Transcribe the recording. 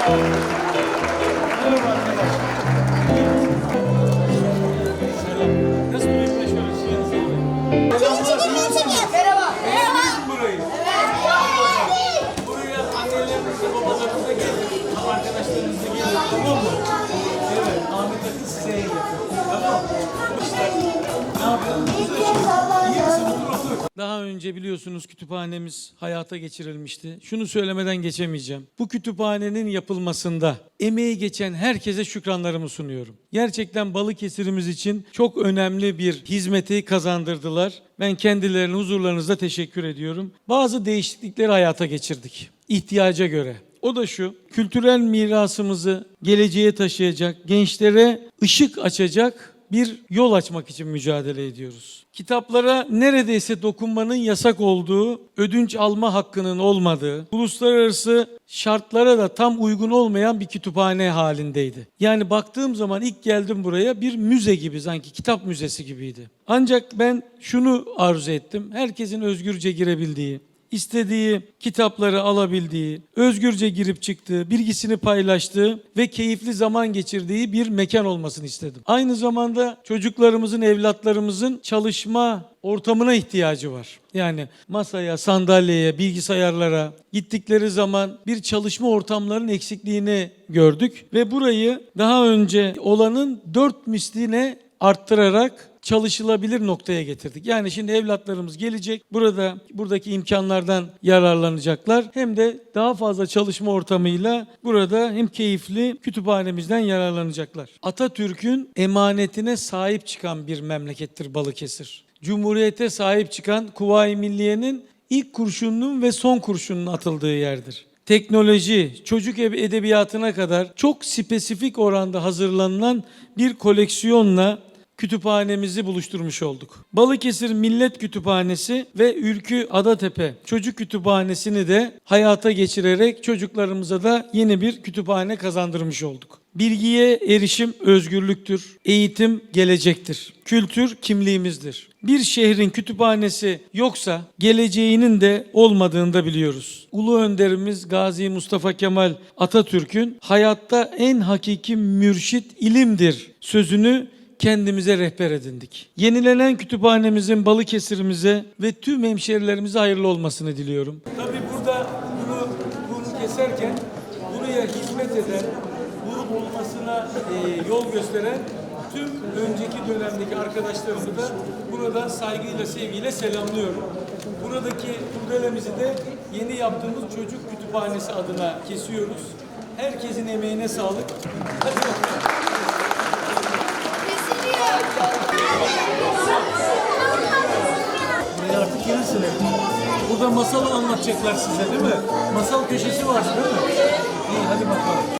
Thank you. Daha önce biliyorsunuz kütüphanemiz hayata geçirilmişti. Şunu söylemeden geçemeyeceğim. Bu kütüphanenin yapılmasında emeği geçen herkese şükranlarımı sunuyorum. Gerçekten Balıkesir'imiz için çok önemli bir hizmeti kazandırdılar. Ben kendilerine huzurlarınızda teşekkür ediyorum. Bazı değişiklikleri hayata geçirdik ihtiyaca göre. O da şu, kültürel mirasımızı geleceğe taşıyacak, gençlere ışık açacak bir yol açmak için mücadele ediyoruz. Kitaplara neredeyse dokunmanın yasak olduğu, ödünç alma hakkının olmadığı, uluslararası şartlara da tam uygun olmayan bir kütüphane halindeydi. Yani baktığım zaman ilk geldim buraya bir müze gibi sanki kitap müzesi gibiydi. Ancak ben şunu arzu ettim. Herkesin özgürce girebildiği, istediği kitapları alabildiği, özgürce girip çıktığı, bilgisini paylaştığı ve keyifli zaman geçirdiği bir mekan olmasını istedim. Aynı zamanda çocuklarımızın, evlatlarımızın çalışma ortamına ihtiyacı var. Yani masaya, sandalyeye, bilgisayarlara gittikleri zaman bir çalışma ortamlarının eksikliğini gördük ve burayı daha önce olanın dört misline arttırarak çalışılabilir noktaya getirdik. Yani şimdi evlatlarımız gelecek. Burada buradaki imkanlardan yararlanacaklar. Hem de daha fazla çalışma ortamıyla burada hem keyifli kütüphanemizden yararlanacaklar. Atatürk'ün emanetine sahip çıkan bir memlekettir Balıkesir. Cumhuriyete sahip çıkan Kuvayi Milliye'nin ilk kurşununun ve son kurşunun atıldığı yerdir teknoloji, çocuk ed- edebiyatına kadar çok spesifik oranda hazırlanılan bir koleksiyonla kütüphanemizi buluşturmuş olduk. Balıkesir Millet Kütüphanesi ve Ülkü Adatepe Çocuk Kütüphanesi'ni de hayata geçirerek çocuklarımıza da yeni bir kütüphane kazandırmış olduk. Bilgiye erişim özgürlüktür, eğitim gelecektir, kültür kimliğimizdir. Bir şehrin kütüphanesi yoksa geleceğinin de olmadığını da biliyoruz. Ulu önderimiz Gazi Mustafa Kemal Atatürk'ün hayatta en hakiki mürşit ilimdir sözünü kendimize rehber edindik. Yenilenen kütüphanemizin Balıkesir'imize ve tüm hemşerilerimize hayırlı olmasını diliyorum. Tabii burada bunu, bunu keserken buraya hizmet eden, bunun olmasına e, yol gösteren tüm önceki dönemdeki arkadaşlarımı da buradan saygıyla, sevgiyle selamlıyorum. Buradaki kurdelemizi de yeni yaptığımız çocuk kütüphanesi adına kesiyoruz. Herkesin emeğine sağlık. Hadi bakalım. Buraya artık gelirsiniz. Burada masal anlatacaklar size değil mi? Masal köşesi var değil mi? İyi hadi bakalım.